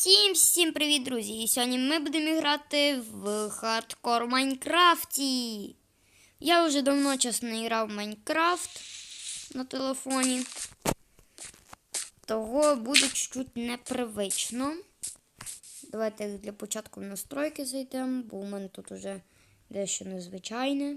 Всім всім привіт, друзі! І сьогодні ми будемо грати в хардкор Майнкрафті. Я вже давно чесно не грав в Майнкрафт на телефоні. Того буде чуть-чуть непривично. Давайте для початку в настройки зайдемо, бо у мене тут вже дещо незвичайне.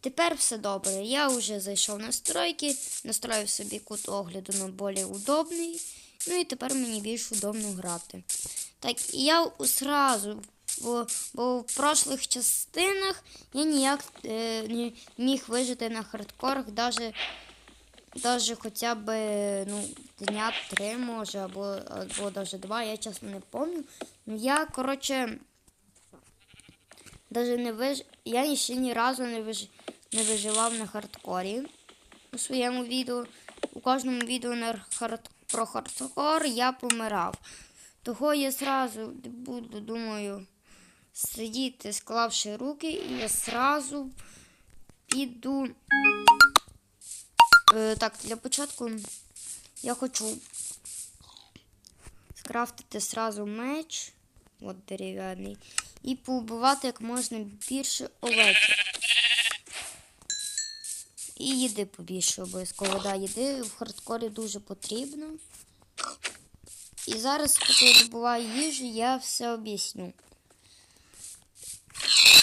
Тепер все добре. Я вже зайшов в настройки, настроїв собі кут огляду на більш удобний. Ну і тепер мені більш удобно грати. Так, і я сразу, бо, бо в прошлих частинах я ніяк е, не міг вижити на хардкорах, даже хоча б ну, дня три, може, або, або даже два, я чесно не пам'ятаю. Ну я, коротше, даже не виж... я ще ні разу не, виж... не виживав на хардкорі у своєму відео. У кожному відео на хард... про хардкор я помирав. Того я сразу буду, думаю, сидіти, склавши руки, і я сразу піду. Е, так, для початку я хочу скрафтити сразу меч, от дерев'яний, і поубивати як можна більше овечок. І їди побільше обов'язково. Да, їди в хардкорі дуже потрібно. І зараз, поки я добуваю їжу, я все об'ясню.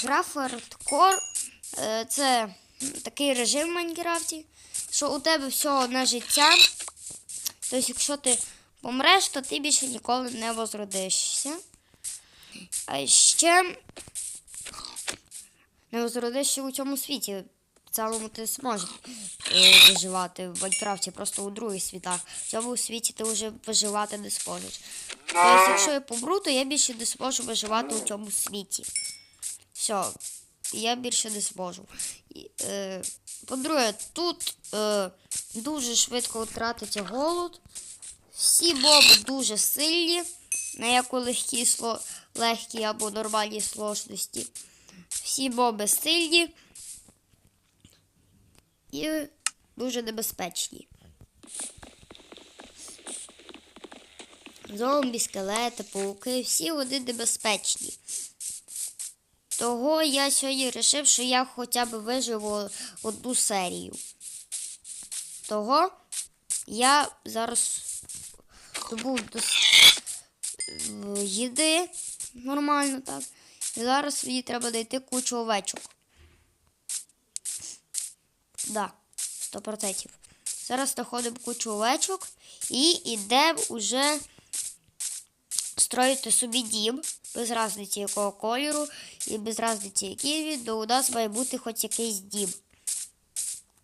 Гра хардкор е, це такий режим в Майнкрафті, що у тебе все одне життя. Тобто, якщо ти помреш, то ти більше ніколи не возродишся. А ще не возродишся у цьому світі. В цілому ти зможеш е, виживати в Майнкрафті, просто у других світах. В цьому світі ти вже виживати не зможеш. Тобто, якщо я помру, то я більше не зможу виживати у цьому світі. Все, я більше не зможу. Е, по-друге, тут е, дуже швидко втратиться голод. Всі моби дуже сильні, на яку легкі, легкі або нормальні сложності. Всі моби сильні і дуже небезпечні. Зомбі, скелети, пауки, всі вони небезпечні. Того я сьогодні вирішив, що я хоча б виживу одну серію. Того я зараз добув до їди нормально так. І зараз мені треба знайти кучу овечок. Да, 100%. Зараз знаходимо кучу овечок і йдемо уже строїти собі дім. Без різниці якого кольору і без різниці який він, то у нас має бути хоч якийсь дім.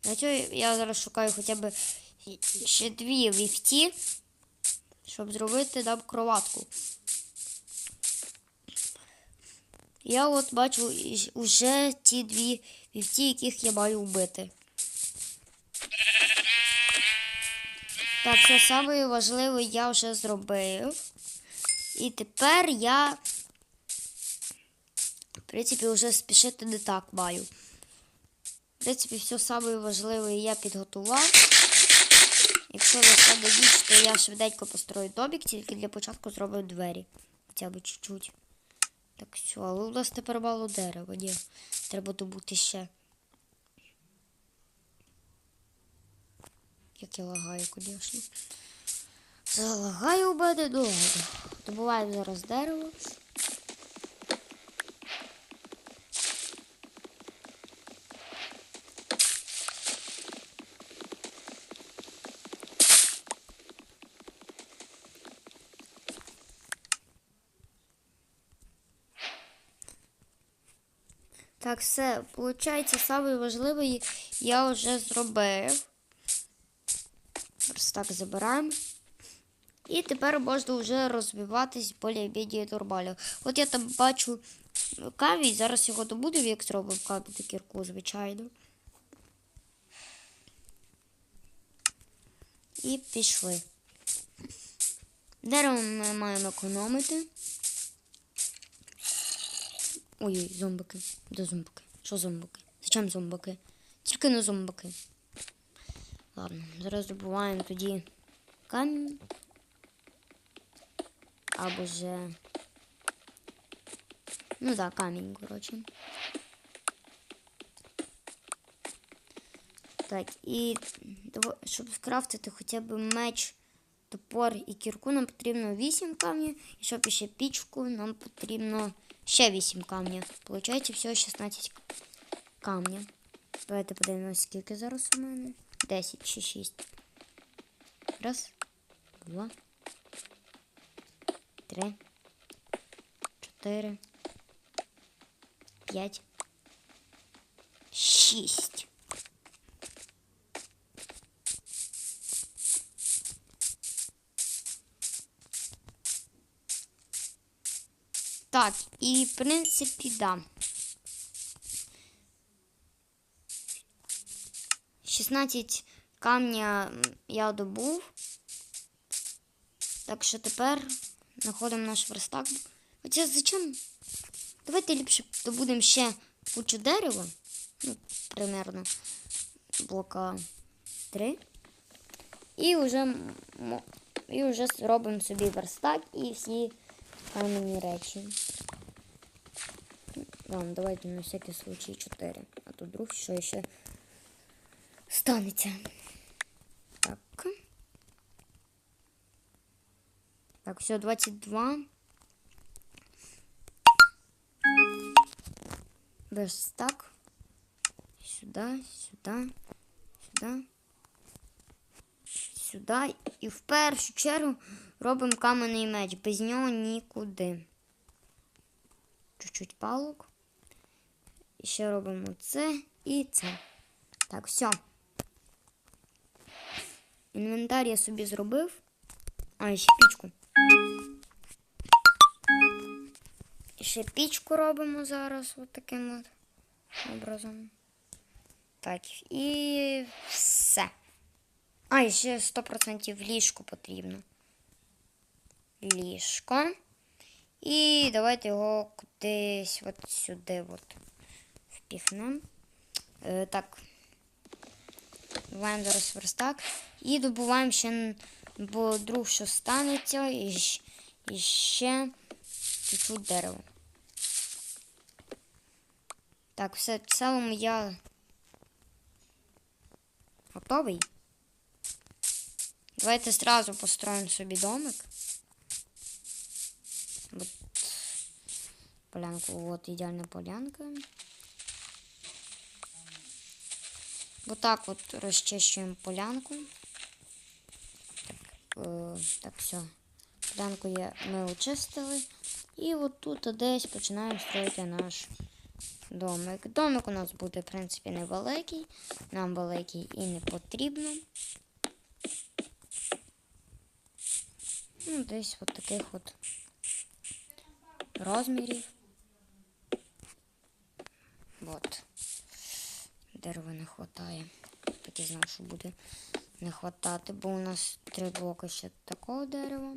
На цьому я зараз шукаю хоча б ще дві вівці, щоб зробити нам кроватку. Я от бачу вже ті дві вівці, яких я маю вбити. Так, все саме важливе я вже зробив. І тепер я, в принципі, вже спішити не так маю. В принципі, все саме важливе я підготував. Якщо настане ніч, то я швиденько построю домик, тільки для початку зроблю двері. Хоча б чуть-чуть. Так, все, але у нас тепер мало дерева, ні. Треба добути ще. Як я лагаю, звісно. Залагаю у мене довго. Добуваємо зараз дерево. Так, все, виходить, найважливий я вже зробив. Так забираємо. І тепер можна вже розвиватись більш-більш нормально. От я там бачу каві, зараз його добуду, як зробив каві кірку, звичайно. І пішли. Дерево ми маємо економити. Ой-ой, зомбики. Де зомбики? Що зомбики? Зачем зомбики? Тільки не зомбики. Ладно, зараз добуваємо тоді камінь. або же. Ну да, камінь, коротше. Так, і щоб скрафтити хоча б меч, топор і кірку, нам потрібно 8 камнів. І щоб ще пічку, нам потрібно ще 8 камнів. Получається всього 16 камнів. Давайте подивимося, скільки зараз у мене. 10 чи 6. Раз, два, три, чотири, п'ять, шість. Так, і в принципі, да. 16 камня я добув. Так що тепер знаходимо наш верстак. Хоча зачем? Давайте ліпше добудемо ще кучу дерева. Ну, примерно блока 3. І вже, і вже зробимо собі верстак і всі кам'яні речі. Ладно, давайте на всякий случай 4. А то вдруг що ще станеться. Так. Так, все, 22. Верстак. Сюда, сюда, сюда. Сюди. І в першу чергу робимо каменний меч. Без нього нікуди. Чуть-чуть палок. І ще робимо це і це. Так, все. Інвентар я собі зробив. А, ще пічку. І ще пічку робимо зараз от таким от образом. Так, і все. А, і ще 100% ліжко потрібно. Ліжко. І давайте його кудись от сюди от впіхнемо. Е, так. Добуваємо зараз верстак. І добуваємо ще, бо друг що станеться, і, і ще чуть-чуть дерева. Так, все, в цілому я готовий. Давайте сразу построим собі домик. Вот полянку, вот идеальная полянка. Вот так вот розчищуємо полянку. Так, е, так все. Полянку я, ми очистили. І от тут десь починаємо строїти наш домик. Домик у нас буде, в принципі, невеликий. Нам великий і не потрібно. Ну, десь от таких от розмірів. От. Дерева не вистачає. Так я знав, що буде не вистачати, бо у нас три блоки ще такого дерева.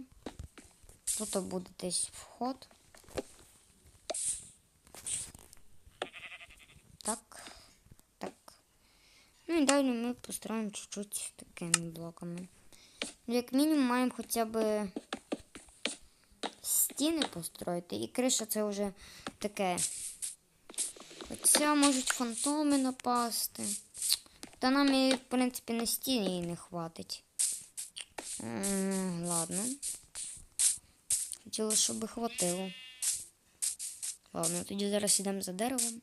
Тут буде десь вход. Так. Так. Ну і далі ми построїмо чуть-чуть такими блоками. Як мінімум маємо хоча б стіни построїти. І криша це вже таке. Хоча можуть фантоми напасти. Та нам і, в принципі, на стіні не хватить. Ладно. Хотіла, щоб хватило. Ладно, тоді зараз йдемо за деревом.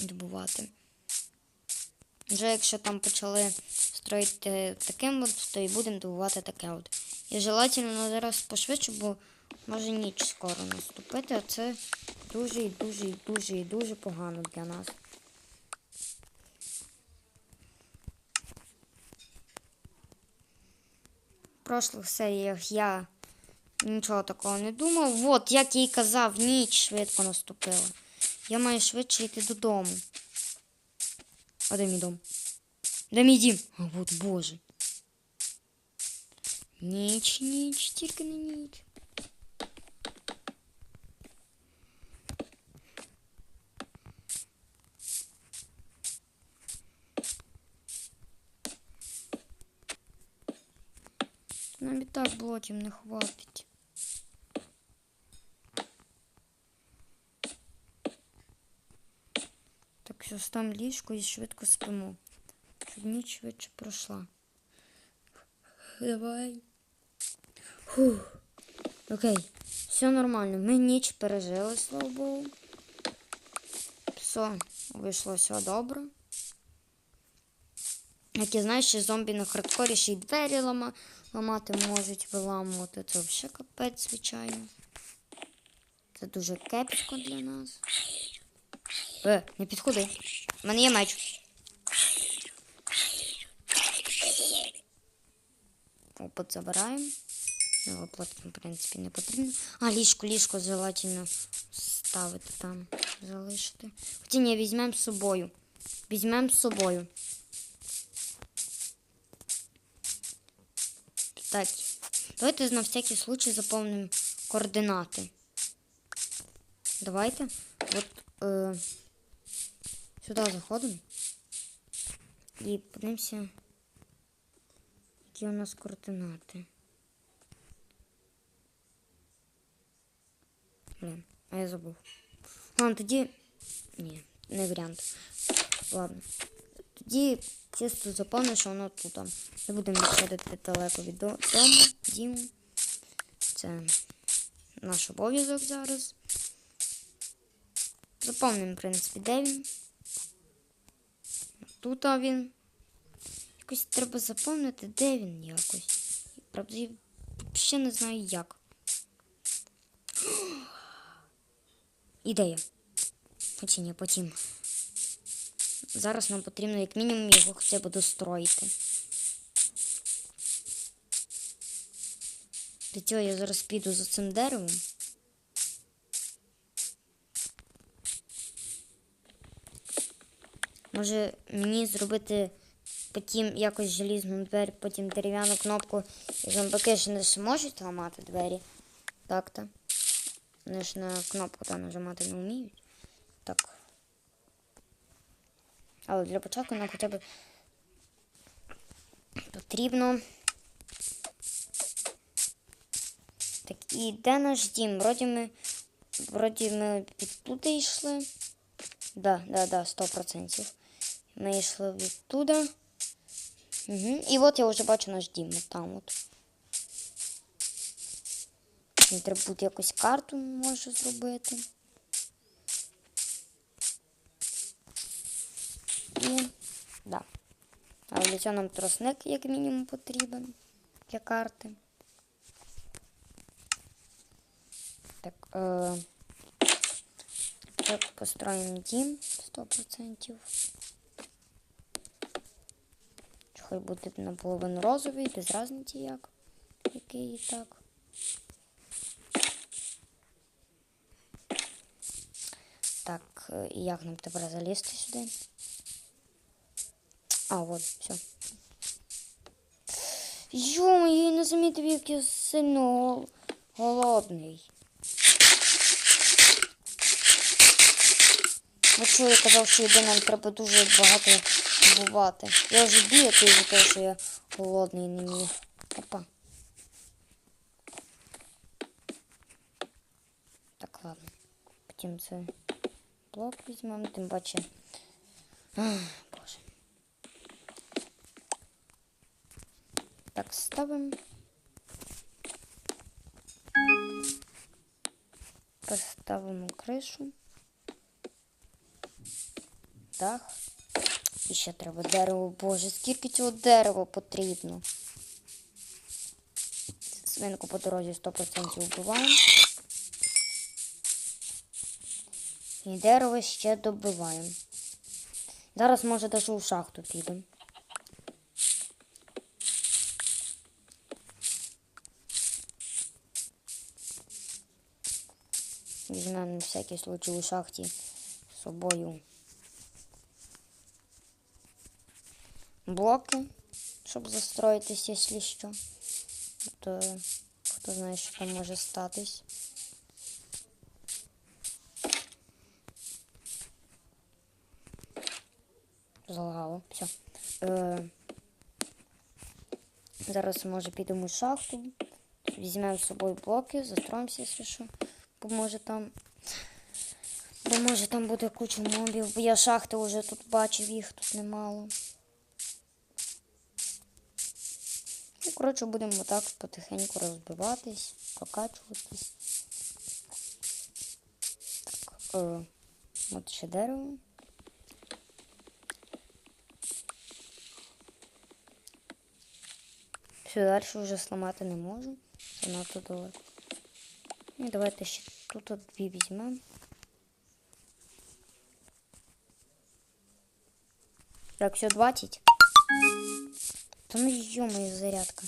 Добувати. Вже якщо там почали строїти таким от, то і будемо добувати таке от. І желательно зараз пошвидше, бо може ніч скоро наступити, а це дуже і дуже і дуже і дуже погано для нас. В прошлих серіях я нічого такого не думав. От, як я й казав, ніч швидко наступила. Я маю швидше йти додому. А де мій дом? Де мій дім? А от боже. Ніч, ніч, тільки не ніч. шість блоків не хватить. Так, що стам ліжко і швидко спимо. Щоб ніч швидше пройшла. Давай. Фух. Окей, все нормально. Ми ніч пережили, слава Богу. Все, вийшло все добре. Як я знаю, ще зомбі на хардкорі ще й двері лама ламати можуть виламувати. Це взагалі капець, звичайно. Це дуже кепсько для нас. Е, не підходи. У мене є меч. Опит забираємо. Його платити, в принципі, не потрібно. А, ліжко, ліжко желательно ставити там, залишити. Ні, візьмемо з собою. Візьмемо з собою. Так, давайте на всякий случай заповнимо координати. Давайте. От е, сюди заходимо. І подивимося, які у нас координати. Блін, а я забув. Ладно, тоді. Ні, не варіант. Ладно. Тоді чисто заповню, що воно тут. Не будемо відходити далеко від дому, діму. Це наш обов'язок зараз. Заповнимо, в принципі, де він. Тут він. Якось треба заповнити, де він якось. Правда, я ще не знаю як. Ідея. Ні, потім. Зараз нам потрібно як мінімум його хоча б достроїти. Для цього я зараз піду за цим деревом. Може мені зробити потім якось желізну двері, потім дерев'яну кнопку. І зомбаки ж не ж можуть ламати двері. Так-то. Вони ж на кнопку там нажимати не вміють. Так. Але для початку нам хоча б потрібно. Так, і де наш дім? Вроді ми. Вроді ми відтуди йшли. Да, да, да, сто процентів. Ми йшли відтуда. Угу. І от я вже бачу наш дім. От там от. Треба буде якусь карту може зробити. І. Да. Але для цього нам тросник, як мінімум, потрібен для карти. Так, е, так построїмо дім 100%. Хай буде наполовину розовий, без різниці як. Який і так. Так, е, і як нам тепер залізти сюди? А, от, все. Йома, я не замітив, як я сильно голодний. Ну що, я казав, що їди нам треба дуже багато бувати. Я вже бігаю за те, що я голодний не міг. Опа. Так, ладно. Потім це блок візьмемо, тим паче. Ах, Боже. Так, ставимо. Поставимо кришу. Дах. І ще треба дерево. Боже, скільки цього дерева потрібно. Свинку по дорозі 100% вбиваємо. І дерево ще добиваємо. Зараз, може, навіть у шахту підемо. Візьмемо на всякий случай у шахті з собою блоки, щоб застроїтись, якщо що. То хто знає, що там може статись. Залагало. Все. Е, зараз може підемо в шахту. Візьмемо з собою блоки, застроїмося, якщо що. Поможе там. Бо може там буде куча мобів, бо я шахти вже тут бачив, їх тут немало. Ну, коротше, будемо так потихеньку розбиватись, прокачуватись. Так, е, от ще дерево. Все, далі вже сламати не можу. Це надто далеко. Ну, давайте ще тут дві візьмемо. Так, все, 20. Та ну йомою зарядка.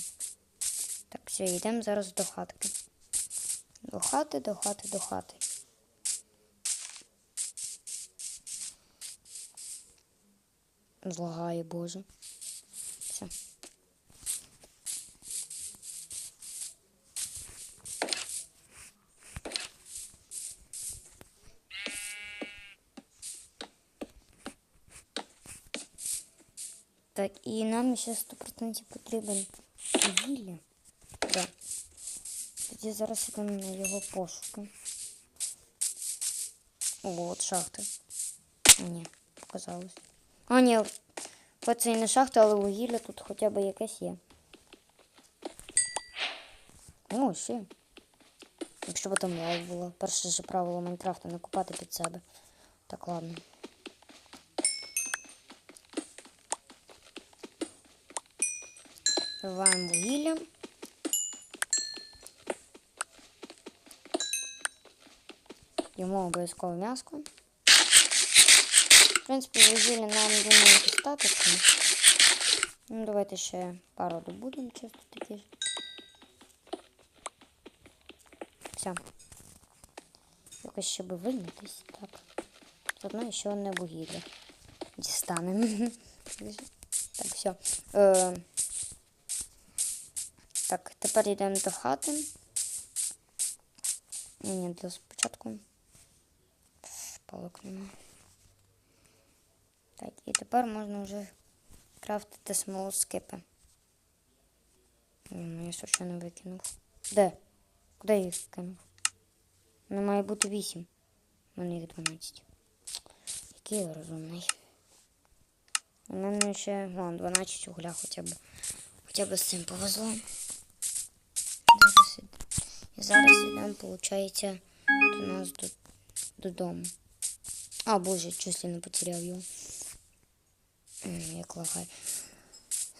Так, все, йдемо зараз до хатки. До хати, до хати, до хати. Злагає, боже. Все. Так, і нам ще 100% потрібен вугілля. Да. Тоді зараз йдемо на його пошуки. О, от. А, Ні, показалось. А, ні, це і не шахта, але вугілля тут хоча б якесь є. О, ще. Якщо б там лайв було. Перше же правило Майнкрафта не купати під себе. Так, ладно. Вбиваємо вугілля. Йому обов'язково м'яско. В принципі, вугілля нам думаю достатньо. Ну, давайте ще пару добудемо чисто такі. Все. Якось ще би вильнутись. Так. Заодно ще одне вугілля. Дістанемо. Так, все. Так, тепер йдемо до хати. Ні, для спочатку. Палок нема. Так, і тепер можна вже крафтити смолоскипи. Ну, я не викинув. Де? Куди я їх кинув? Не має бути 8. У мене їх 12. Який я розумний. У мене ще вон, 12 угля хоча б. Хоча б з цим повезло. І зараз йдемо, виходить, до нас до, додому. А, боже, чуть ли не потеряв його. Як лагай.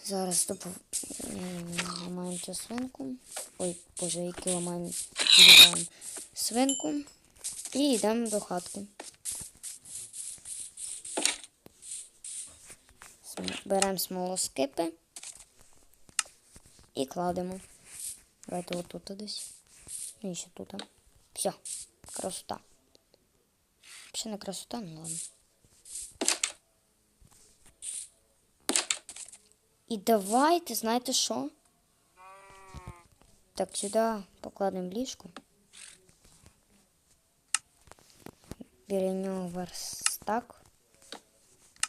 Зараз допов... ламаємо цю свинку. Ой, боже, які ламаємо свинку. І йдемо до хатки. Беремо смолоскипи і кладемо. Давайте отут десь. Ну і ще тут. Все, красота. Ще не красота, ну ладно. І давайте, знаєте що? Так, сюди покладемо ліжко. Біля нього верстак.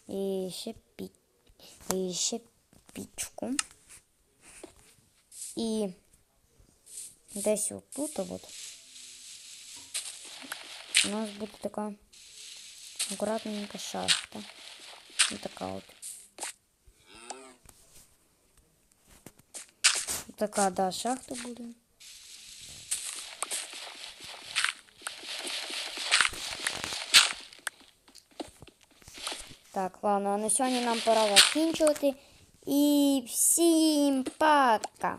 І ще пі... І ще пічку. І десь отут от у нас буде така акуратненька шахта. Ось така от. Така, да, шахта буде. Так, ладно, а на сьогодні нам пора закінчувати. І всім пока!